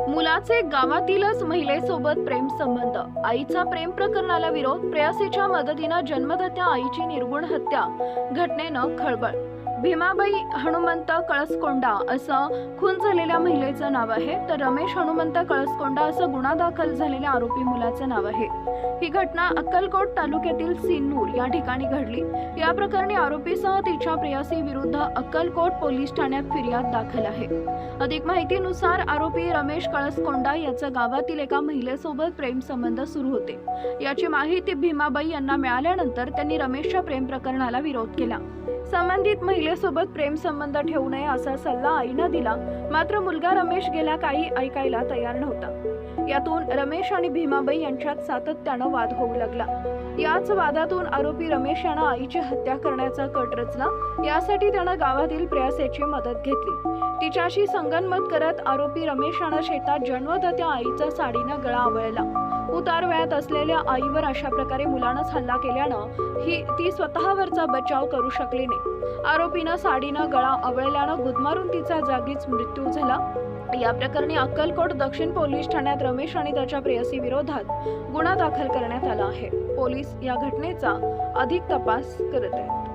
मुलाचे गावातीलच महिलेसोबत प्रेम संबंध. आईचा प्रेम प्रकरणाला विरोध प्रेयसीच्या मदतीनं जन्मदत्या आईची निर्गुण हत्या घटनेनं खळबळ भीमाबाई हनुमंत कळसकोंडा असं खून झालेल्या महिलेचं नाव आहे. तर रमेश हनुमंत कळसकोंडा असं गुन्हा दाखल झालेल्या आरोपी मुलाचं नाव आहे. ही घटना अक्कलकोट तालुक्यातील सिन्नूर या ठिकाणी घडली. या प्रकरणी आरोपीसह तिच्या प्रेयसी विरुद्ध अक्कलकोट पोलीस ठाण्यात फिर्याद दाखल आहे. अधिक माहितीनुसार आरोपी रमेश कळसकोंडा याचा गावातील एका महिलेसोबत प्रेमसंबंध सुरू होते. याची माहिती भीमाबाई यांना मिळाल्यानंतर त्यांनी रमेशच्या प्रेम प्रकरणाला विरोध केला. संबंधित महिलेसोबत प्रेम संबंध ठेवू नये असा सल्ला आईनं दिला. मात्र मुलगा रमेश गेल्या काही ऐकायला तयार नव्हता. यातून रमेश आणि भीमाबाई यांच्यात सातत्यानं वाद होऊ लागला. याच वादातून आरोपी रमेश यानं आईची हत्या करण्याचा कट रचला. यासाठी त्यानं गावातील प्रयासेची मदत घेतली. तिच्याशी संगनमत करत आरोपी रमेश यानं शेतात जन्मदात्या आईचा साडीनं गळा आवळला. उतार वयात असलेल्या आईवर अशा प्रकारे मुलानंच हल्ला केल्यानं ही ती स्वतःवरचा बचाव करू शकली नाही. आरोपीनं साडीनं गळा आवळल्यानं गुदमारून तिचा जागीच मृत्यू झाला. या प्रकरणी अक्कलकोट दक्षिण पोलीस ठाण्यात रमेश आणि त्याच्या प्रेयसी विरोधात गुन्हा दाखल करण्यात आला आहे. पोलीस या घटनेचा अधिक तपास करत आहेत.